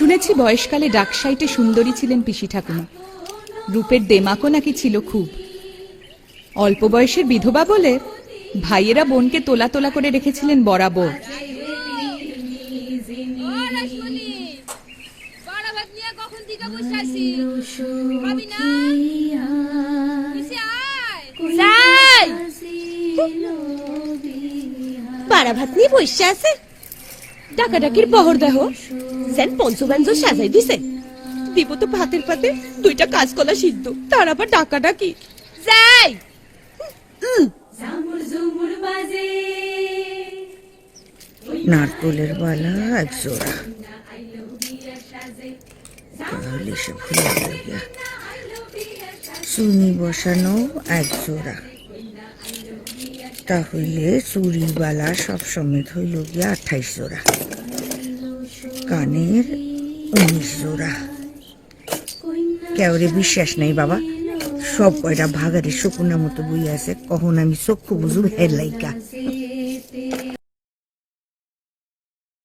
শুনেছি বয়সকালে ডাকসাইটে সুন্দরী ছিলেন পিসি ঠাকুমা। রূপের দেমাকও নাকি ছিল খুব। অল্প বয়সের বিধবা বলে ভাইয়েরা বোনকে তোলা তোলা করে রেখেছিলেন বরাবর। বড় ভাত নিয়ে বসে আছি? বসে আছে বহর দেহ। সেন পঞ্চব্যঞ্জ সাজাই দিছে। দিব তো ভাতের পাতে দুইটা কাজ কাঁচকলা সিদ্ধ তার আবার ডাকাডাকি। যাই! নারকলের বালা এক জোড়া। তাহলে সে ভুলে গেল গিয়া। চুনি বসানো এক জোড়া। তাহলে চুরির বালা সব সমেত হইল গিয়া আঠাইশ জোড়া। কানের উনিশ জোড়া। কেউরে বিশ্বাস নাই বাবা, সব কয়টা ভাগারে শকুনা মতো বই আছে, কখন আমি চক্ষু বুঝু হের লাইকা।